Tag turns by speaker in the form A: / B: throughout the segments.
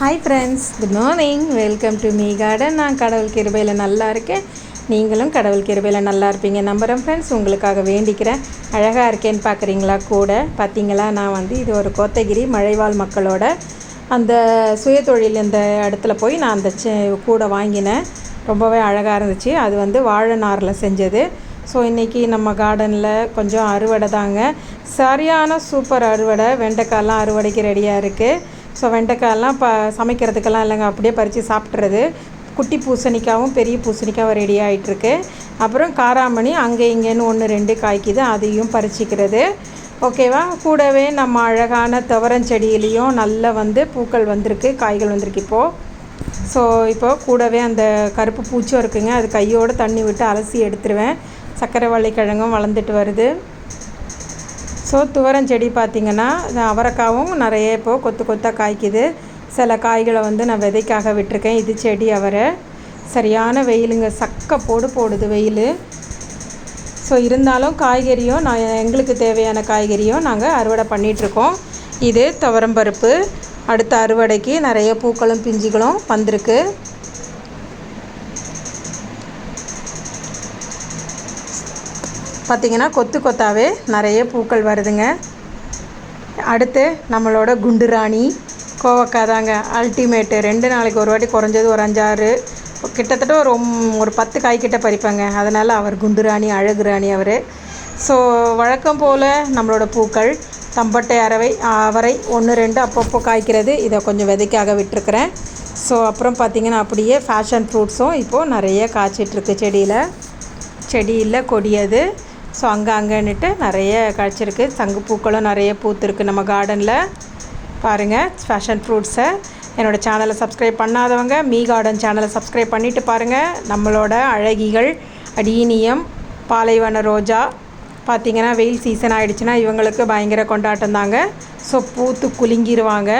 A: Hi friends good morning welcome to me garden நான் கடவுள் கிருபையில் நல்லா இருக்கேன். நீங்களும் கடவுள் கிருபையில் நல்லா இருப்பீங்க. நம்புகிறேன் ஃப்ரெண்ட்ஸ் உங்களுக்காக வேண்டிக்கிறேன். அழகாக இருக்கேன்னு பார்க்குறீங்களா கூட? பார்த்தீங்களா நான் வந்து இது ஒரு கோத்தகிரி மழைவாழ் மக்களோட அந்த சுயதொழில் இந்த இடத்துல போய் நான் அந்த கூட வாங்கினேன். ரொம்பவே அழகாக இருந்துச்சு. அது வந்து வாழை நாரில் செஞ்சது. ஸோ இன்றைக்கி நம்ம கார்டனில் கொஞ்சம் அறுவடை தாங்க. சரியான சூப்பர் அறுவடை. வெண்டைக்காயெலாம் அறுவடைக்கு ரெடியாக இருக்குது ஸோ வெண்டைக்காயெல்லாம் இப்போ சமைக்கிறதுக்கெல்லாம் இல்லைங்க. அப்படியே பறித்து சாப்பிட்றது குட்டி பூசணிக்காவும் பெரிய பூசணிக்காவும் ரெடி ஆகிட்டுருக்கு அப்புறம் காராமணி அங்கே இங்கேன்னு ஒன்று ரெண்டு காய்க்குது. அதையும் பறிச்சிக்கிறது. ஓகேவா கூடவே நம்ம அழகான துவரஞ்செடியிலையும் நல்லா வந்து பூக்கள் வந்திருக்கு காய்கள் வந்திருக்கு இப்போது ஸோ இப்போ கூடவே அந்த கருப்பு பூச்சும் இருக்குங்க. அது கையோடு தண்ணி விட்டு அலசி எடுத்துருவேன். சர்க்கரை வள்ளிக்கிழங்கும் வளர்ந்துட்டு வருது. ஸோ துவரம் செடி பார்த்திங்கன்னா அவரைக்காவும் நிறைய இப்போது கொத்து கொத்தாக காய்க்குது. சில காய்களை வந்து நான் விதைக்காக விட்டுருக்கேன். இது செடி அவரை. சரியான வெயிலுங்க. சக்க போடு போடுது வெயில். ஸோ இருந்தாலும் காய்கறியும் நான் எங்களுக்கு தேவையான காய்கறியும் நாங்கள் அறுவடை பண்ணிகிட்ருக்கோம் இது துவரம்பருப்பு அடுத்த அறுவடைக்கு நிறைய பூக்களும் பிஞ்சுகளும் வந்திருக்கு. பார்த்திங்கன்னா கொத்து கொத்தாவே நிறைய பூக்கள் வருதுங்க. அடுத்து நம்மளோட குண்டு ராணி கோவக்காய் தாங்க. அல்டிமேட்டு ரெண்டு நாளைக்கு ஒரு வாட்டி குறைஞ்சது ஒரு அஞ்சாறு. கிட்டத்தட்ட ஒரு ஒரு பத்து காய்கிட்ட பறிப்பாங்க. அதனால் அவர் குண்டு ராணி அழகு ராணி அவர். ஸோ வழக்கம் போல் நம்மளோட பூக்கள் தம்பட்டை அறவை அவரை ஒன்று ரெண்டு அப்பப்போ காய்க்கிறது. இதை கொஞ்சம் விதைக்காக விட்டுருக்குறேன். ஸோ அப்புறம் பார்த்திங்கன்னா அப்படியே ஃபேஷன் ஃப்ரூட்ஸும் இப்போது நிறைய காய்ச்சிட்ருக்கு செடியில். செடியில் கொடியது. ஸோ அங்கே அங்கேன்னுட்டு நிறைய கிடச்சிருக்கு சங்குப்பூக்களும் நிறைய பூத்துருக்கு நம்ம கார்டனில் பாருங்கள் ஃபேஷன் ஃப்ரூட்ஸை என்னோடய சேனலை சப்ஸ்கிரைப் பண்ணாதவங்க மீ கார்டன் சேனலை சப்ஸ்கிரைப் பண்ணிவிட்டு பாருங்கள் நம்மளோட அழகிகள் அடீனியம் பாலைவன ரோஜா. பார்த்திங்கன்னா வெயில் சீசன் ஆகிடுச்சுன்னா இவங்களுக்கு பயங்கர கொண்டாட்டம் தாங்க. ஸோ பூத்து குலுங்கிடுவாங்க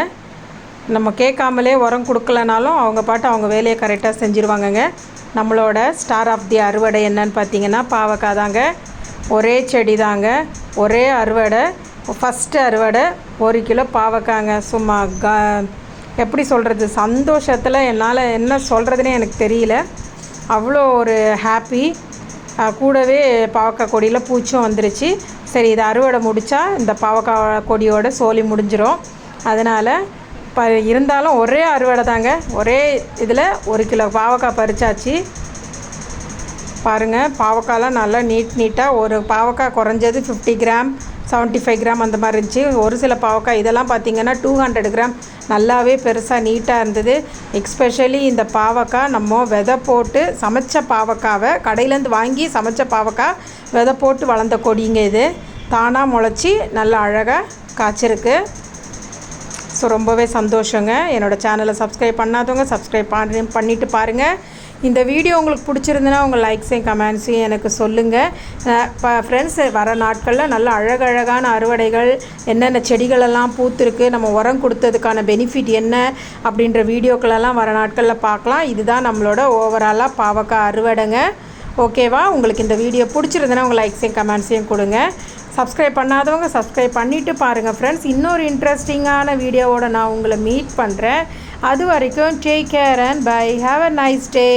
A: நம்ம கேட்காமலே உரம் கொடுக்கலனாலும் அவங்க பாட்டு அவங்க வேலையை கரெக்டாக செஞ்சுருவாங்கங்க. நம்மளோட ஸ்டார் ஆஃப் தி அறுவடை என்னன்னு பார்த்தீங்கன்னா பாவக்காய் தாங்க. ஒரே செடி தாங்க. ஒரே அறுவடை. ஃபஸ்ட்டு அறுவடை. ஒரு கிலோ பாவக்காங்க. சும்மா க எப்படி சொல்கிறது சந்தோஷத்தில் என்னால் என்ன சொல்கிறதுனே எனக்கு தெரியல. அவ்வளோ ஒரு ஹாப்பி கூடவே பாவக்காய் கொடியில் பூச்சும் வந்துருச்சு. சரி இதை அறுவடை முடித்தா இந்த பாவக்காய் கொடியோட சோழி முடிஞ்சிடும் அதனால் இப்போ இருந்தாலும் ஒரே அறுவடை தாங்க ஒரே இதில் ஒரு கிலோ பாவக்காய் பறிச்சாச்சு. பாருங்கள் பாவக்காயெலாம் நல்லா நீட் நீட்டாக ஒரு பாவக்காய் குறைஞ்சது fifty gram seventy five gram அந்த மாதிரி இருந்துச்சு. ஒரு சில பாவக்காய் இதெல்லாம் பார்த்திங்கன்னா டூ ஹண்ட்ரட் கிராம் நல்லாவே பெருசாக நீட்டாக இருந்தது. எக்ஸ்பெஷலி இந்த பாவக்காய் நம்ம விதை போட்டு சமைச்ச பாவக்காவை கடையிலேருந்து வாங்கி சமைச்ச பாவக்காய் விதை போட்டு வளர்ந்த கொடிங்க இது. தானாக முளைச்சி நல்லா அழகாக காய்ச்சிருக்கு. ஸோ ரொம்பவே சந்தோஷங்க. என்னோடய சேனலை சப்ஸ்கிரைப் பண்ணாதவங்க சப்ஸ்கிரைப் பண்ணி பண்ணிவிட்டு பாருங்கள் இந்த வீடியோ உங்களுக்கு பிடிச்சிருந்துன்னா உங்கள் லைக்ஸையும் கமெண்ட்ஸையும் எனக்கு சொல்லுங்கள் இப்போ ஃப்ரெண்ட்ஸ் வர நாட்களில் நல்ல அழகழகான அறுவடைகள் என்னென்ன செடிகளெல்லாம் பூத்துருக்கு நம்ம உரம் கொடுத்ததுக்கான பெனிஃபிட் என்ன அப்படின்ற வீடியோக்களெல்லாம் வர நாட்களில் பார்க்கலாம். இதுதான் நம்மளோட ஓவராலாக பாவக்காய் அறுவடைங்க. ஓகேவா உங்களுக்கு இந்த வீடியோ பிடிச்சிருந்ததுன்னா உங்கள் லைக்ஸையும் கமெண்ட்ஸையும் கொடுங்க. சப்ஸ்கிரைப் பண்ணாதவங்க சப்ஸ்கிரைப் பண்ணிவிட்டு பாருங்கள் ஃப்ரெண்ட்ஸ் இன்னொரு இன்ட்ரெஸ்டிங்கான வீடியோவோட நான் உங்களை மீட் பண்ணுறேன் அது வரைக்கும் take care and bye have a nice day